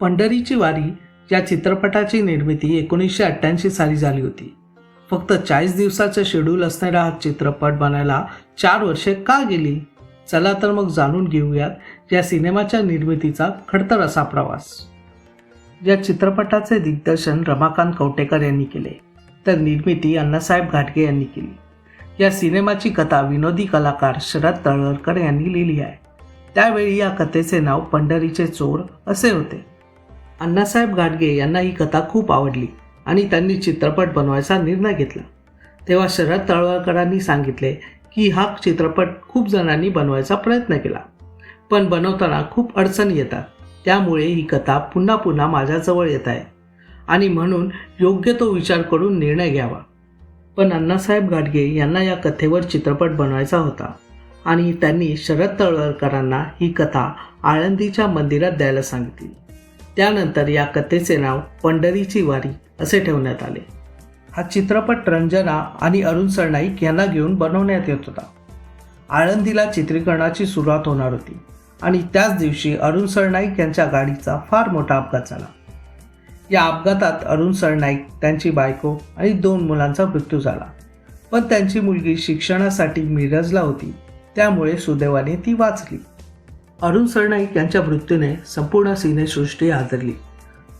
पंढरीची वारी या चित्रपटाची निर्मिती एकोणीसशे अठ्ठ्याऐंशी साली झाली होती. फक्त चाळीस दिवसाचं शेड्यूल असणारा हा चित्रपट बनायला चार वर्षे का गेली? चला तर मग जाणून घेऊयात या सिनेमाच्या निर्मितीचा खडतर असा प्रवास. या चित्रपटाचे दिग्दर्शन रमाकांत कवटेकर यांनी केले. तर निर्मिती अण्णासाहेब घाटगे यांनी केली. या सिनेमाची कथा विनोदी कलाकार शरद तळवरकर यांनी लिहिली आहे. त्यावेळी या कथेचे नाव पंढरीचे चोर असे होते. अण्णासाहेब गाडगे यांना ही कथा खूप आवडली आणि त्यांनी चित्रपट बनवायचा निर्णय घेतला. तेव्हा शरद तळवळकरांनी सांगितले की हा चित्रपट खूप जणांनी बनवायचा प्रयत्न केला. पण बनवताना खूप अडचणी येतात. त्यामुळे ही कथा पुन्हा पुन्हा माझ्याजवळ येत आहे आणि म्हणून योग्य तो विचार करून निर्णय घ्यावा. पण अण्णासाहेब गाडगे यांना या कथेवर चित्रपट बनवायचा होता आणि त्यांनी शरद तळवळकरांना ही कथा आळंदीच्या मंदिरात द्यायला सांगितली. त्यानंतर या कथेचे नाव पंढरीची वारी असे ठेवण्यात आले. हा चित्रपट रंजना आणि अरुण सरनाईक यांना घेऊन बनवण्यात येत होता. आळंदीला चित्रीकरणाची सुरुवात होणार होती आणि त्याच दिवशी अरुण सरनाईक यांच्या गाडीचा फार मोठा अपघात झाला. या अपघातात अरुण सरनाईक त्यांची बायको आणि दोन मुलांचा मृत्यू झाला. पण त्यांची मुलगी शिक्षणासाठी मिरजला होती. त्यामुळे सुदैवाने ती वाचली. अरुण सरनाईक यांच्या मृत्यूने संपूर्ण सिनेसृष्टी आदरली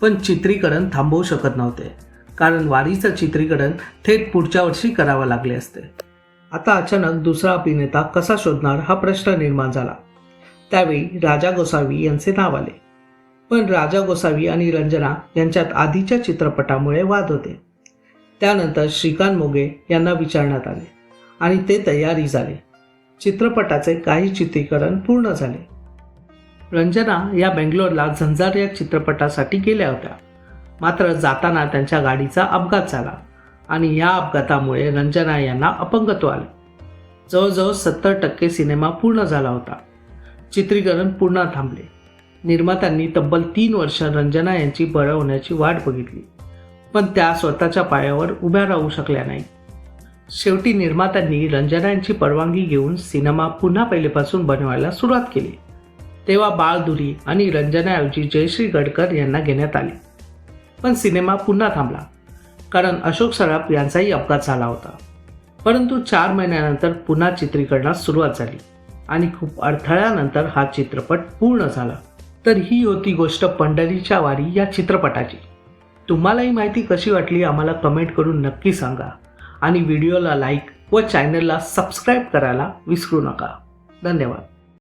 पण चित्रीकरण थांबवू शकत नव्हते. कारण वारीचं चित्रीकरण थेट पुढच्या वर्षी करावं लागले असते. आता अचानक दुसरा अभिनेता कसा शोधणार हा प्रश्न निर्माण झाला. त्यावेळी राजा गोसावी यांचे नाव आले. पण राजा गोसावी आणि रंजना यांच्यात आधीच्या चित्रपटामुळे वाद होते. त्यानंतर श्रीकांत मोगे यांना विचारण्यात आले आणि ते तयारी झाले. चित्रपटाचे काही चित्रीकरण पूर्ण झाले. रंजना या बेंगलोरला झंझार या चित्रपटासाठी गेल्या होत्या. मात्र जाताना त्यांच्या गाडीचा अपघात झाला आणि या अपघातामुळे रंजना यांना अपंगत्व आले. जवळजवळ सत्तर टक्के सिनेमा पूर्ण झाला होता. चित्रीकरण पूर्ण थांबले. निर्मात्यांनी तब्बल तीन वर्ष रंजना यांची बरं होण्याची वाट बघितली. पण त्या स्वतःच्या पायावर उभ्या राहू शकल्या नाही शेवटी निर्मात्यांनी रंजना यांची परवानगी घेऊन सिनेमा पुन्हा पहिलेपासून बनवायला सुरुवात केली. तेव्हा बाळदुरी आणि रंजनाऐवजी जयश्री गडकर यांना घेण्यात आले. पण सिनेमा पुन्हा थांबला कारण अशोक सराफ यांचाही अपघात झाला होता. परंतु चार महिन्यानंतर पुन्हा चित्रीकरणास सुरुवात झाली आणि खूप अडथळ्यानंतर हा चित्रपट पूर्ण झाला. तर ही होती गोष्ट पंढरीच्या वारी या चित्रपटाची. तुम्हाला ही माहिती कशी वाटली आम्हाला कमेंट करून नक्की सांगा आणि व्हिडिओला लाईक व चॅनलला सबस्क्राईब करायला विसरू नका. धन्यवाद.